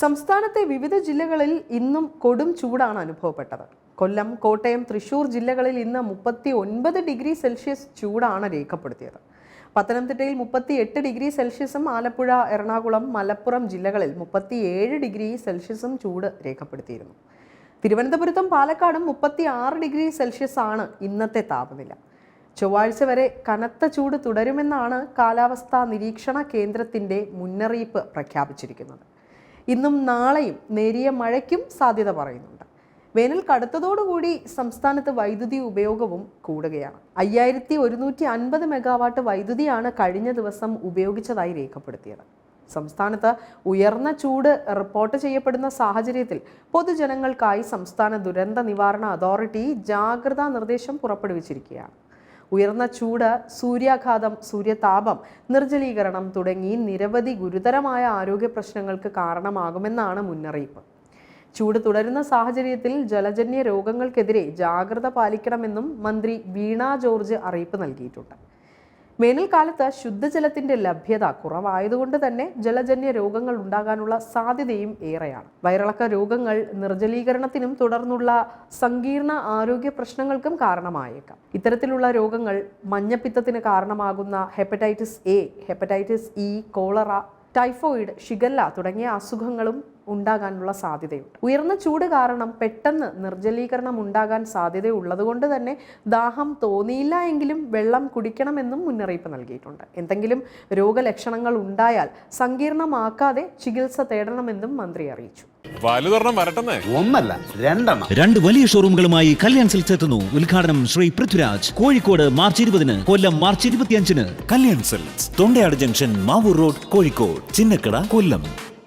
സംസ്ഥാനത്തെ വിവിധ ജില്ലകളിൽ ഇന്നും കൊടും ചൂടാണ് അനുഭവപ്പെട്ടത്. കൊല്ലം കോട്ടയം തൃശൂർ ജില്ലകളിൽ ഇന്ന് മുപ്പത്തി ഒൻപത് ഡിഗ്രി സെൽഷ്യസ് ചൂടാണ് രേഖപ്പെടുത്തിയത്. പത്തനംതിട്ടയിൽ മുപ്പത്തി എട്ട് ഡിഗ്രി സെൽഷ്യസും ആലപ്പുഴ എറണാകുളം മലപ്പുറം ജില്ലകളിൽ മുപ്പത്തിയേഴ് ഡിഗ്രി സെൽഷ്യസും ചൂട് രേഖപ്പെടുത്തിയിരുന്നു. തിരുവനന്തപുരത്തും പാലക്കാടും മുപ്പത്തി ആറ് ഡിഗ്രി സെൽഷ്യസ് ആണ് ഇന്നത്തെ താപനില. ചൊവ്വാഴ്ച വരെ കനത്ത ചൂട് തുടരുമെന്നാണ് കാലാവസ്ഥാ നിരീക്ഷണ കേന്ദ്രത്തിന്റെ മുന്നറിയിപ്പ് പ്രഖ്യാപിച്ചിരിക്കുന്നത്. ഇന്നും നാളെയും നേരിയ മഴയ്ക്കും സാധ്യത പറയുന്നുണ്ട്. വേനൽ കടുത്തതോടുകൂടി സംസ്ഥാനത്ത് വൈദ്യുതി ഉപയോഗവും കൂടുകയാണ്. അയ്യായിരത്തി ഒരുന്നൂറ്റി അൻപത് മെഗാവാട്ട് വൈദ്യുതിയാണ് കഴിഞ്ഞ ദിവസം ഉപയോഗിച്ചതായി രേഖപ്പെടുത്തിയത്. സംസ്ഥാനത്ത് ഉയർന്ന ചൂട് റിപ്പോർട്ട് ചെയ്യപ്പെടുന്ന സാഹചര്യത്തിൽ പൊതുജനങ്ങൾക്കായി സംസ്ഥാന ദുരന്ത നിവാരണ അതോറിറ്റി ജാഗ്രതാ നിർദ്ദേശം പുറപ്പെടുവിച്ചിരിക്കുകയാണ്. ഉയർന്ന ചൂട് സൂര്യാഘാതം സൂര്യതാപം നിർജലീകരണം തുടങ്ങി നിരവധി ഗുരുതരമായ ആരോഗ്യ പ്രശ്നങ്ങൾക്ക് കാരണമാകുമെന്നാണ് മുന്നറിയിപ്പ്. ചൂട് തുടരുന്ന സാഹചര്യത്തിൽ ജലജന്യ രോഗങ്ങൾക്കെതിരെ ജാഗ്രത പാലിക്കണമെന്നും മന്ത്രി വീണ ജോർജ് അറിയിപ്പ് നൽകിയിട്ടുണ്ട്. വേനൽക്കാലത്ത് ശുദ്ധജലത്തിന്റെ ലഭ്യത കുറവായതുകൊണ്ട് തന്നെ ജലജന്യ രോഗങ്ങൾ ഉണ്ടാകാനുള്ള സാധ്യതയും ഏറെയാണ്. വയറിളക്ക രോഗങ്ങൾ നിർജലീകരണത്തിനും തുടർന്നുള്ള സങ്കീർണ ആരോഗ്യ പ്രശ്നങ്ങൾക്കും കാരണമായേക്കാം. ഇത്തരത്തിലുള്ള രോഗങ്ങൾ മഞ്ഞപ്പിത്തത്തിന് കാരണമാകുന്ന hepatitis A hepatitis E cholera typhoid shigella തുടങ്ങിയ അസുഖങ്ങളും ഉണ്ടാകാനുള്ള സാധ്യതയുണ്ട്. ഉയർന്ന ചൂട് കാരണം പെട്ടെന്ന് നിർജലീകരണം ഉണ്ടാകാൻ സാധ്യതയുള്ളതുകൊണ്ട് തന്നെ ദാഹം തോന്നിയില്ല എങ്കിലും വെള്ളം കുടിക്കണമെന്നും മുന്നറിയിപ്പ് നൽകിയിട്ടുണ്ട്. എന്തെങ്കിലും രോഗലക്ഷണങ്ങൾ ഉണ്ടായാൽ സങ്കീർണമാക്കാതെ ചികിത്സ തേടണമെന്നും മന്ത്രി അറിയിച്ചു. ഒന്നല്ല രണ്ടെണ്ണം. രണ്ട് വലിയ ഷോറൂമുകളുമായി കല്യാൺ സിൽക്സ് എത്തുന്നു. ഉദ്ഘാടനം ശ്രീ പൃഥ്വിരാജ്. കോഴിക്കോട് മാർച്ച് ഇരുപതിന് കൊല്ലം മാർച്ച് ഇരുപത്തിയഞ്ചിന്. Kalyan silks Thondayad junction Mavoor road Kozhikode Chinnakada Kollam.